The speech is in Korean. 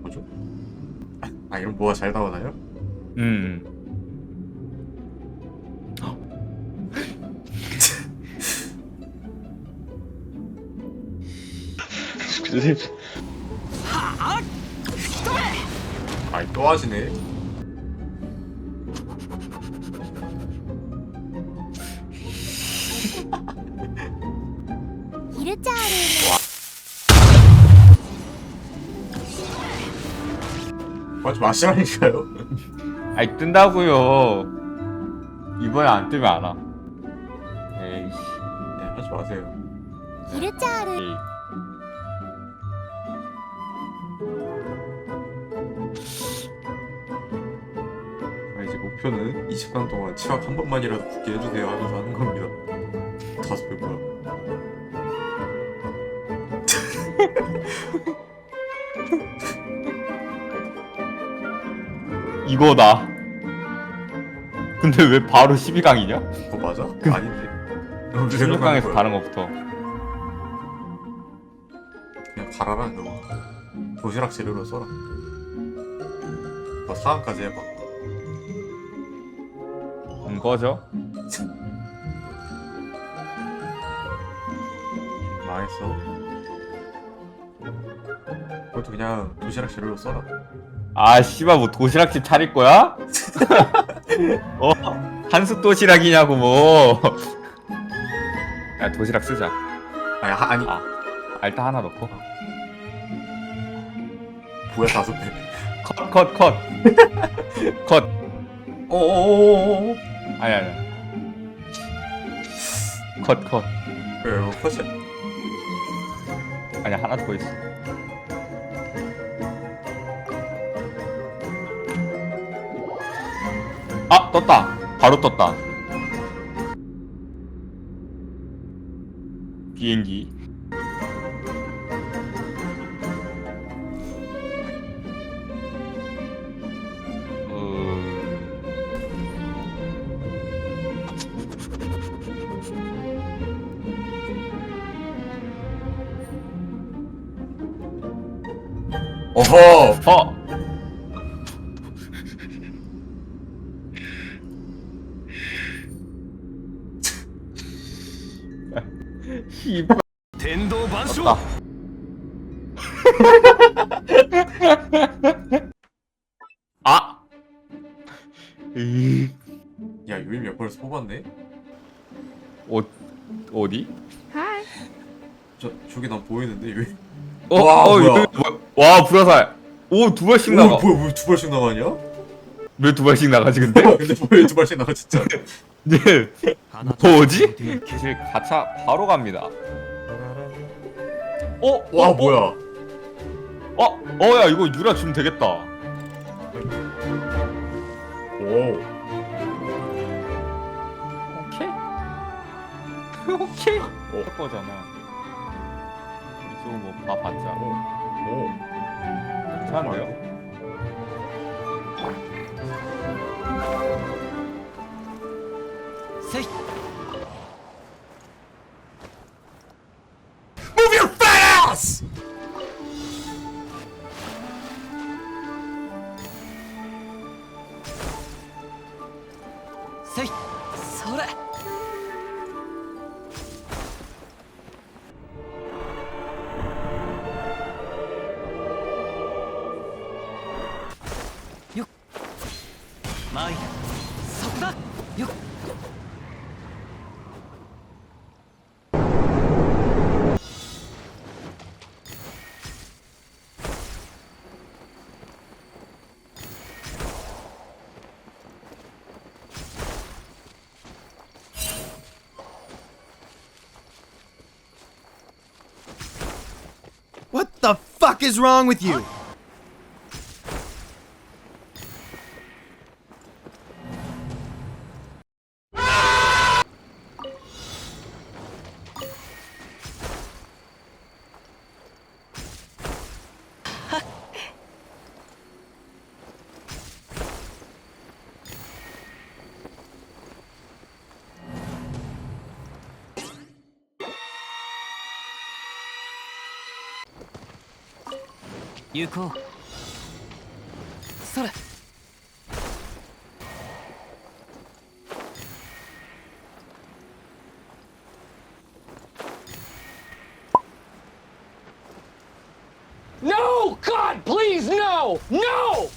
뭐죠? 아 이런 뭐가 잘 나오나요? 음. 아이 또 하시네 하지 마시라니까요 아이 뜬다고요. 이번에 안 뜨면 안 와. 에이씨. 네 하지 마세요 히르자르 에이. 아, 이제 목표는 20강 동안 치약 한 번만이라도 붙게 해주세요 하면서 하는 겁니다 다섯 배 뭐야 이거다. 근데 왜 바로 12강이냐? 그거 맞아? 그- 아닌데 생각하는 16강에서 거야. 다른 거부터. 그냥 갈아라 너 도시락 재료로 써라 너 4강까지 해봐 음, 꺼져. 망했어 그것도 그냥 도시락 재료로 써라 아, 씨발, 뭐 도시락집 차릴 거야? 어? 한솥 도시락이냐고, 뭐. 야, 도시락 쓰자. 아니 하, 아니 아. 아, 일단 하나 넣고. 뭐야 다섯 배 컷, 컷, 컷. 컷. 어어어어어 아니, 아니. 컷, 컷. 왜 이거 컷이야? 아니, 하나 더 있어. 아, 떴다. 바로 떴다. 비행기. 어... 어허 어! 씨발 天道万象 떴다. 아! 으이, 야 유임 몇 번을 뽑았네? 어, 어디? 저 저기 난 보이는데 유임 어, 와, 어, 뭐야. 이거 뭐- 와, 불화살. 오, 두 발씩 오 나가. 뭐야 왜 두 발씩 나가냐? 왜 두 발씩 나가지, 근데? 근데 왜 두 발씩 나가 진짜 네. 뭐지? 길 가차 바로 갑니다. 어? 와 어, 뭐? 뭐야? 어? 어야 이거 유라 주면 되겠다. 오. 오케이. 오케이. 오. 할 거잖아. 이쪽은 뭐다 봤자. 오. 오. 괜찮은데요? せい。Move your fat ass! せい。それ。よっ。前だそこだ。よっ What the fuck is wrong with you? 行こうそれ No! God, please, no! No!